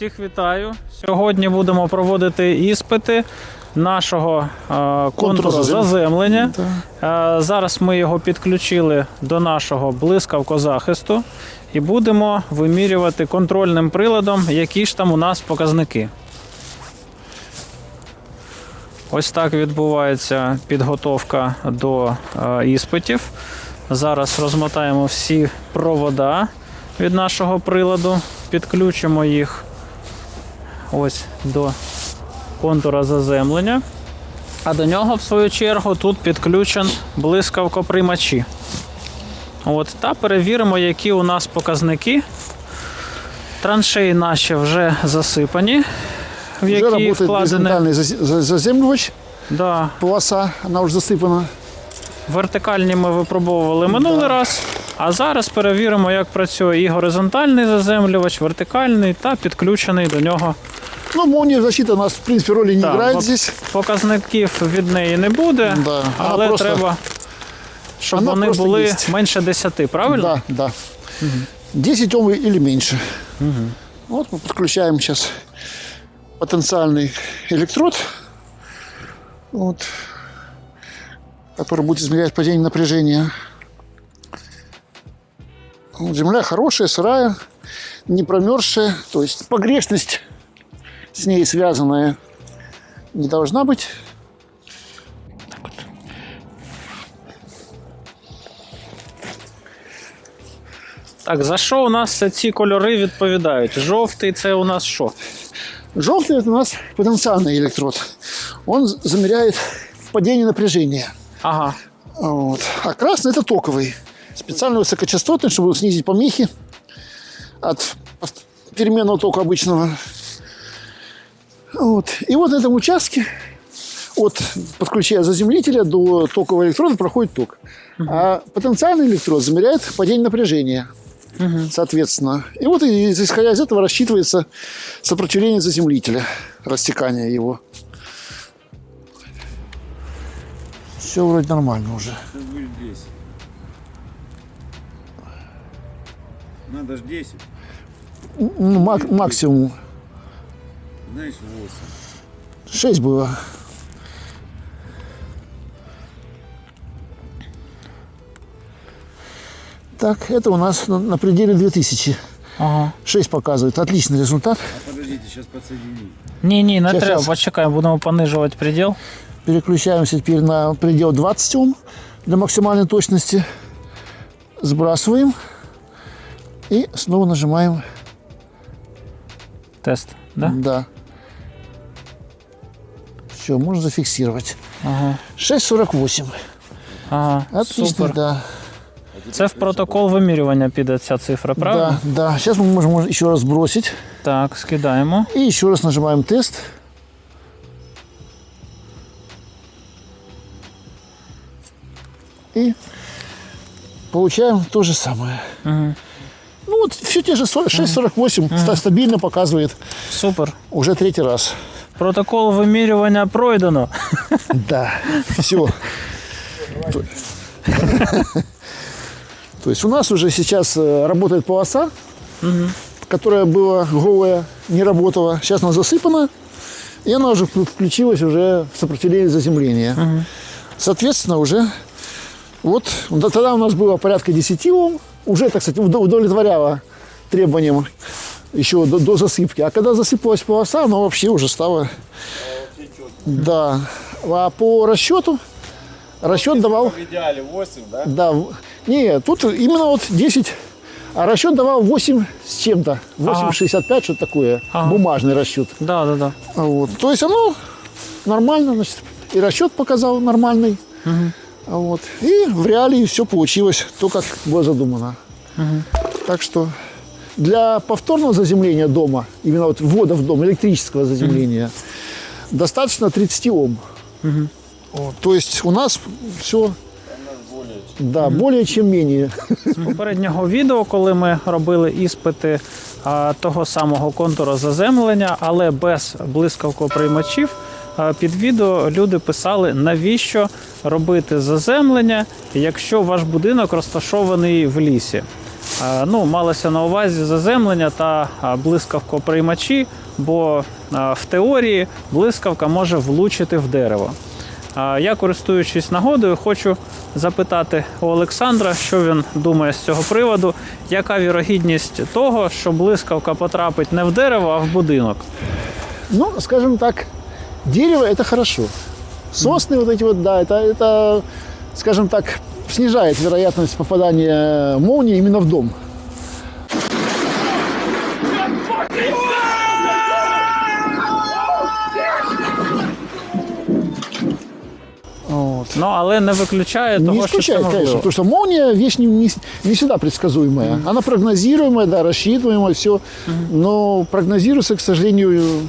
Всіх вітаю. Сьогодні будемо проводити іспити нашого е, контуру заземлення. Е, зараз ми його підключили до нашого блискавкозахисту і будемо вимірювати контрольним приладом, які ж там у нас показники. Ось так відбувається підготовка до е, іспитів. Зараз розмотаємо всі провода від нашого приладу, підключимо їх ось до контура заземлення. А до нього, в свою чергу, тут підключен блискавкоприймачі. От, та перевіримо, які у нас показники. Траншеї наші вже засипані, в які работает вкладені. горизонтальный заз- за- заземливач, Да, полоса, она уже засыпана. Вертикальні ми випробовували минулий Да. раз, а зараз перевіримо, як працює і горизонтальний заземлювач, вертикальний та підключений до нього. Ну, молния защита у нас, в принципе, роли не Да, играет вот здесь. Показників від неї не буде, Да, вона але просто- треба, щоб вона вони просто були єсть. менше 10, правильно? Да, да. 10 Ом или меньше. Вот мы подключаем сейчас потенциальный электрод, вот, который будет измерять падение напряжения. Вот, земля хорошая, сырая, не промерзшая, то есть погрешность с ней связанная не должна быть. Так, за що у нас ці кольори відповідають? Жовтий це у нас що? Желтый это у нас потенциальный электрод. Он з- замеряет падение напряжения. Ага. Вот. А красный это токовый. Специально высокочастотный, чтобы снизить помехи от пост- переменного тока обычного. Вот. И вот на этом участке от подключения заземлителя до токового электрода проходит ток. А потенциальный электрод замеряет падение напряжения. Соответственно. И вот исходя из этого рассчитывается сопротивление заземлителя, растекание его. Все вроде нормально уже. 10. Надо ж 10. Ну, мак- максимум Знаешь, 8. 6 было. Так, это у нас на, на пределе 2000. ага. 6 показывает. Отличный результат. А подождите, сейчас подсоедини. Ні, ні, не Щас, треба. щас. Почекаємо, будемо понижувати приділ. Переключаемся теперь на предел 20 Ом для максимальной точности. Сбрасываем. И снова нажимаем Тест. Да? «Да». Все, можно зафиксировать. Ага. 6,48. Ага. Отлично, Супер. да. Це в протокол вимірювання піде ця цифра, правильно? Да, да. Сейчас мы можем еще раз сбросить. Так, скидаємо. И еще раз нажимаем тест. И получаем то же самое. Мгм. Ну вот все те же 40, 6,48 ста- стабильно показывает Супер. уже третий раз. Протокол вимірювання пройдено. Да, все. То есть у нас уже сейчас э, работает полоса, которая была голая, не работала. Сейчас она засыпана, и она уже вк- включилась уже в сопротивление заземления. Соответственно, уже вот да, тогда у нас было порядка 10 Ом, уже, так сказать, удо- удовлетворяло требованиям еще до, до засыпки. А когда засыпалась полоса, она вообще уже стала... Да. А по расчету, расчет давал... В идеале 8, да? Да, не, тут именно вот 10, а расчет давал 8 с чем-то, 8,65, что-то такое, Ага. бумажный расчет. Да, да, да. Вот. То есть оно нормально, значит, и расчет показал нормальный. А Вот. И в реалии все получилось то, как было задумано. Так что для повторного заземления дома, именно вот ввода в дом, электрического заземления, достаточно 30 Ом. Вот. То есть у нас все да, более чем менее. З попереднього відео, коли ми робили іспити а, того самого контуру заземлення, але без блискавкоприймачів, а, під відео люди писали, навіщо робити заземлення, якщо ваш будинок розташований в лісі. Е, Ну, малося на увазі заземлення та а, блискавкоприймачі, бо а, в теорії блискавка може влучити в дерево. А Я, користуючись нагодою, хочу запитати у Олександра, що він думає з цього приводу, яка вірогідність того, що блискавка потрапить не в дерево, а в будинок. Ну, скажем так, дерево это хорошо. Сосны вот эти вот, да, это, это, скажем так, снижает вероятность попадания молнии именно в дом. Вот. Ну, але не виключає Не того, що це исключает, конечно, потому что молния вещь не, не, не всегда предсказуемая. Она прогнозируемая, да, рассчитываемая, все. Но прогнозируется, к сожалению,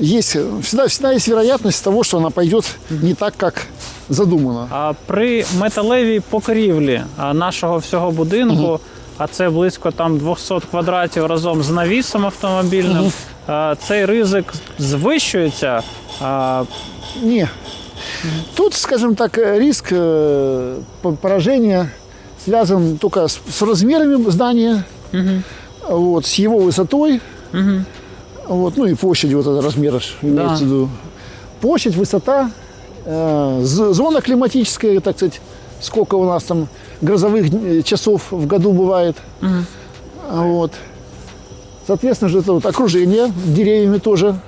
есть, всегда, всегда есть вероятность того, что она пойдет не так, как задумано. А при металевій покрівлі а, нашого всього будинку, а це близько там 200 квадратів разом з навісом автомобільним, а, цей ризик звищується. А, Не. Тут, скажем так, э, риск э, по- поражения связан только с, с размерами здания, вот, с его высотой, вот, ну и площадью, вот этот размер ж имеется в виду. Площадь, высота, э, з- Зона климатическая, так сказать, сколько у нас там грозовых э, часов в году бывает. Вот. Соответственно же это вот окружение деревьями тоже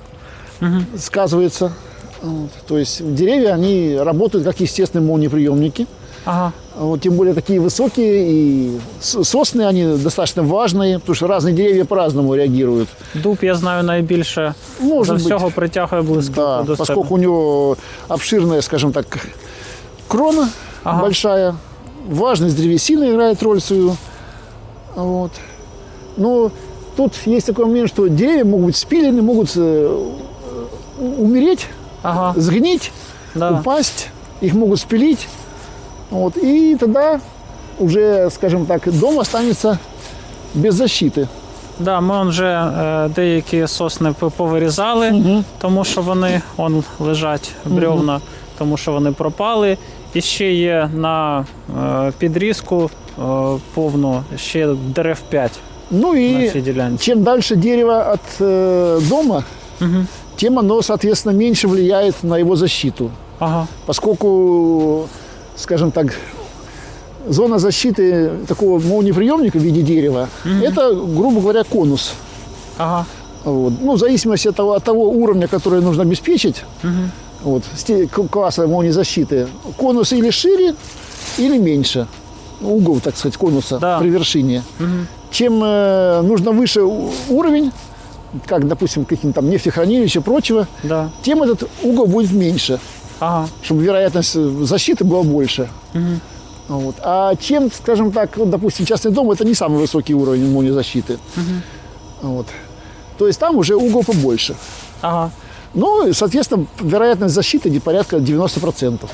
сказывается. Вот. То есть деревья, они работают как естественные молниеприемники. Ага, Вот, тем более такие высокие и сосны, они достаточно важные, потому что разные деревья по-разному реагируют. дуб, я знаю, найбільше Може за бути. всього притягує блискавку Да, до поскольку себе. у него обширная, скажем так, крона Ага. большая, важность древесины играет роль свою. Вот. Но тут есть такой момент, что деревья могут быть спилены, могут э, умереть, Ага, сгнить, да. упасть, их могут спилить. Вот, и тогда уже, скажем так, дом останется без защиты. Да, ми он вже е, деякі сосни п- повирізали, тому що вони он лежать бревна, тому що вони пропали. І ще є на е, підрізку е, повну ще дерев 5 Ну на и цій ділянці. чем дальше дерево от э, дома, тем оно, соответственно, меньше влияет на его защиту. Ага, Поскольку, скажем так, зона защиты такого молниеприемника в виде дерева, это, грубо говоря, конус. ага, Вот. Ну, в зависимости от того, от того уровня, который нужно обеспечить, вот, сте- к- класса молниезащиты, конус или шире, или меньше. Угол, так сказать, конуса Да. при вершине. Чем э, нужно выше уровень, как, допустим, каким-то там нефтехранилища и прочего, да, тем этот угол будет меньше, ага, чтобы вероятность э, защиты была больше. Вот. А чем, скажем так, вот, допустим, частный дом, это не самый высокий уровень молниезащиты. Вот. То есть там уже угол побольше. ага. Ну, и, соответственно, вероятность защиты порядка 90%.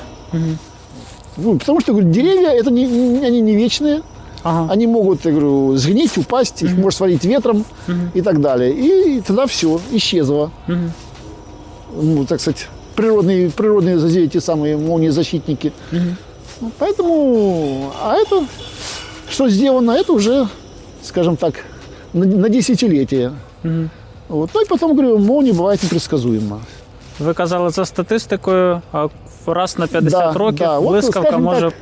Ну, потому что говорю, деревья это не, они не вечные. Ага. Они могут, я говорю, сгнить, упасть, их может свалить ветром и так далее. И, тогда все, исчезло. Ну, так сказать, природные, природные эти самые молниезащитники. Ну, поэтому, а это, что сделано, это уже, скажем так, на, на десятилетия. Вот. Ну и потом, говорю, молния бывает непредсказуема. Ви казали за статистикою, а раз на 50 Да, років да, от, блискавка скажімо може так,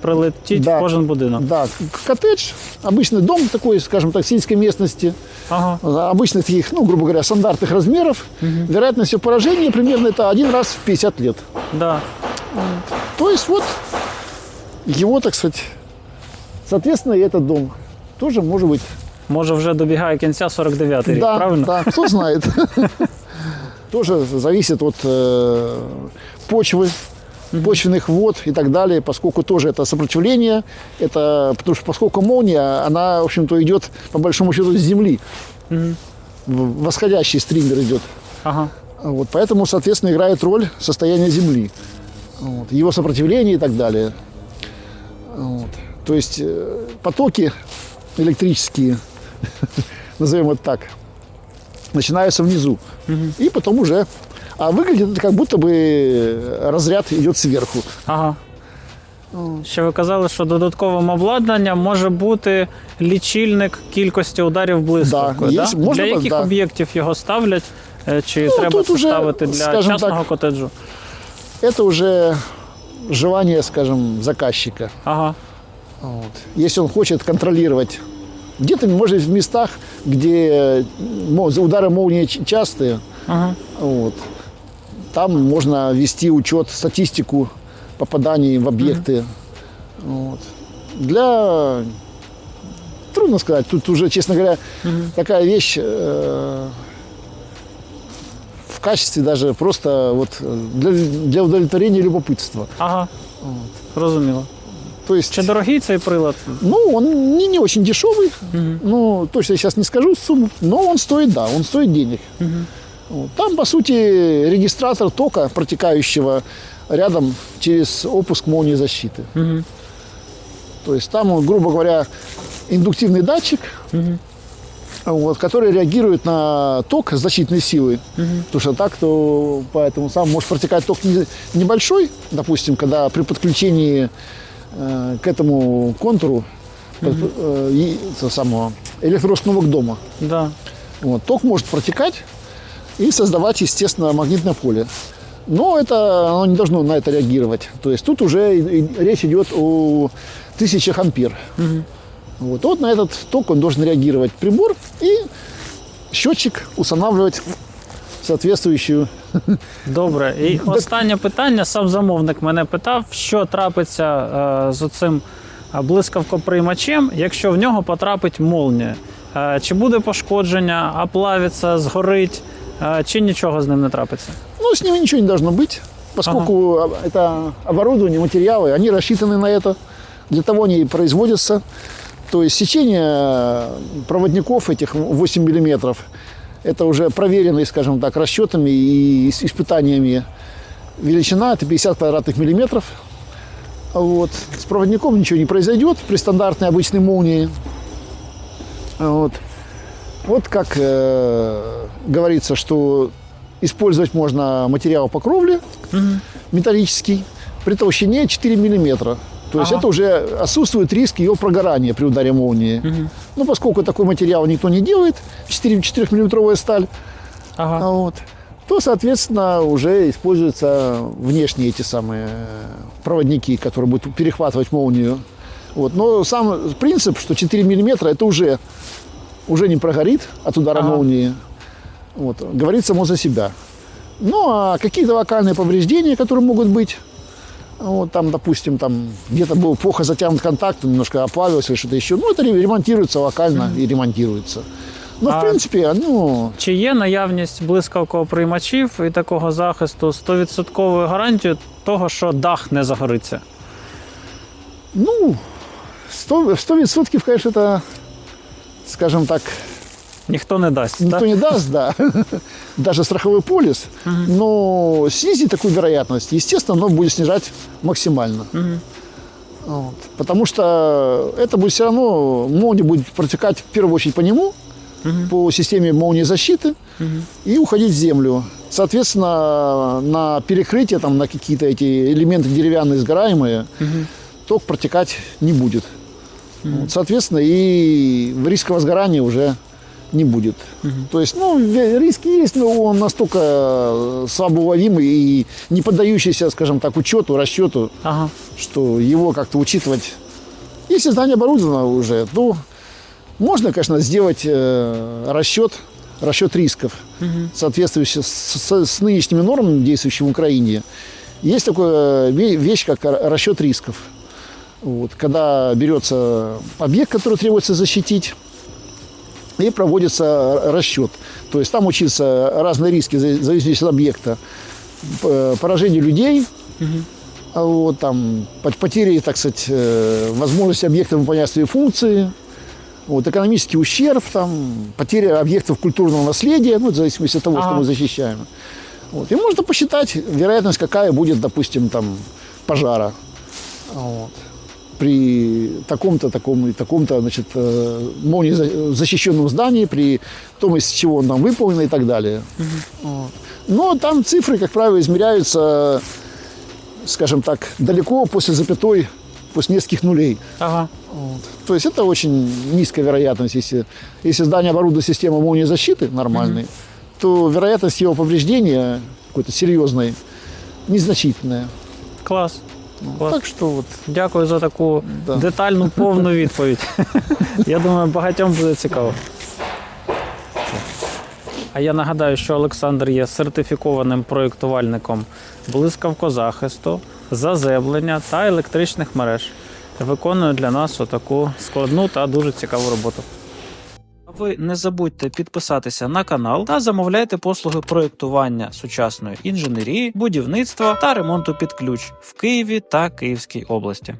прилетіти Да. в кожен будинок. Да, коттедж, обычный дом такой, скажем так, сельской местности, Ага, обычных таких, ну, грубо говоря, стандартных размеров, вероятность его поражения примерно это один раз в 50 лет. да. То есть вот его, так сказать, соответственно, и этот дом тоже может быть. Може вже добігає кінця 49-й рік, да, правильно? да, кто знает. Тоже зависит от э, почвы, почвенных вод и так далее, поскольку тоже это сопротивление, это потому что поскольку молния, она, в общем-то, идет по большому счету с земли, В- восходящий стример идет. Ага. Вот, поэтому, соответственно, играет роль состояния Земли, вот, его сопротивление и так далее. Вот. То есть э, потоки электрические, назовем это так, начинаются внизу и потом уже, а выглядит это как будто бы разряд идет сверху. Ага. Ще ви казали, що додатковим обладнанням може бути лічильник кількості ударів блискавкою. є, Да? можна Для так, яких да. об'єктів його ставлять? Е, Чи Ну, треба тут це уже, ставити для скажем частного так, котеджу? Это уже желание, скажем, заказчика. Ага. Вот. Если он хочет контролировать, где-то, может, в местах, где мо- удары молнии ч- частые, ага. вот, там можно вести учет, статистику попаданий в объекты. Вот. Для... Трудно сказать, тут уже, честно говоря, такая вещь э, в качестве даже просто вот э, для, для удовлетворения любопытства. Ага. Зрозуміло. То есть, Чи дорогий цей прилад? ну, он не, не очень дешевый, ну, точно я сейчас не скажу сумму, но он стоит, да, он стоит денег. Вот. Там, по сути, регистратор тока, протекающего рядом через опуск молнии защиты. То есть там, грубо говоря, индуктивный датчик, вот, который реагирует на ток защитной силы. Потому что так, то по этому самому может протекать ток не- небольшой, допустим, когда при подключении э, к этому контуру под- э, этого самого электроустановок дома. Да. Вот, ток может протекать и создавать, естественно, магнитное поле. Но это оно не должно на это реагировать. То есть тут уже и- и речь идет о тысячах ампер. Вот. вот на этот ток он должен реагировать прибор и счетчик устанавливать соответствующую. Добре. І останнє питання. Сам замовник мене питав, що трапиться е, з оцим е, блискавкоприймачем, якщо в нього потрапить молнія. Е, чи буде пошкодження, оплавиться, згорить, е, Чи нічого з ним не трапиться? Ну, с ними ничего не должно быть, поскольку а, это оборудование, материалы, они рассчитаны на это. Для того они и производятся. То есть сечение проводников этих 8 миллиметров, это уже проверенный, скажем так, расчетами и испытаниями величина, это 50 квадратных миллиметров. Вот. С проводником ничего не произойдет при стандартной обычной молнии. Вот. Вот как э, говорится, что использовать можно материал по кровле металлический при толщине 4 миллиметра. То есть Ага. это уже отсутствует риск ее прогорания при ударе молнии. Ну, поскольку такой материал никто не делает, 4, 4-миллиметровая сталь, Ага. а вот, то, соответственно, уже используются внешние эти самые проводники, которые будут перехватывать молнию. Вот. Но сам принцип, что 4 миллиметра, это уже, уже не прогорит от удара Ага. молнии, вот, говорит само за себя. Ну, а какие-то локальные повреждения, которые могут быть, вот там, допустим, там где-то был плохо затянут контакт, немножко оплавился или что-то еще, ну, это ре- ремонтируется локально и ремонтируется. Но, А- в принципе, ну, Чи є наявність блискавкоприймачів і такого захисту 100% гарантію того, що дах не загориться? Ну, 100, 100% конечно, это, скажем так, Ніхто не дасть. никто так? не даст, да, даже страховой полис, но снизить такую вероятность, естественно, оно будет снижать максимально. Вот. Потому что это будет все равно, молния будет протекать в первую очередь по нему, по системе молнии защиты и уходить в землю. Соответственно, на перекрытие, там, на какие-то эти элементы деревянные сгораемые, ток протекать не будет. Вот, соответственно, и риска возгорания уже не будет. То есть, ну, риски есть, но он настолько э, слабоуловимый и не поддающийся, скажем так, учету, расчету, Ага. что его как-то учитывать. Если здание оборудовано уже, то можно, конечно, сделать э, расчет, расчет рисков, соответствующий с, с- с нынешними нормами, действующими в Украине. Есть такая ве- вещь, как ра- расчет рисков. Вот, когда берется объект, который требуется защитить, и проводится расчет. То есть там учатся разные риски, в зависимости от объекта. П- Поражение людей, а вот там пот- потери, так сказать, э, возможности объекта выполнять свои функции, вот, экономический ущерб, там, потеря объектов культурного наследия, ну, в зависимости от того, что Ага. мы защищаем. Вот. И можно посчитать вероятность, какая будет, допустим, там, пожара. Вот. При таком-то, таком и таком-то, значит, э, молнии за- защищенном здании, при том, из чего он там выполнен и так далее. Вот. Но там цифры, как правило, измеряются, скажем так, далеко после запятой после нескольких нулей. Ага. Вот. То есть это очень низкая вероятность. Если, если здание оборудует системой молнии защиты нормальной, то вероятность его повреждения какой-то серьезной незначительная. Клас. Клас. Так что вот Дякую за таку Да. детальну повну відповідь. Я думаю, багатьом буде цікаво. А я нагадаю, що Олександр є сертифікованим проєктувальником блискавкозахисту, заземлення та електричних мереж. Виконує для нас отаку складну та дуже цікаву роботу. Ви не забудьте підписатися на канал та замовляйте послуги проєктування сучасної інженерії, будівництва та ремонту під ключ в Києві та Київській області.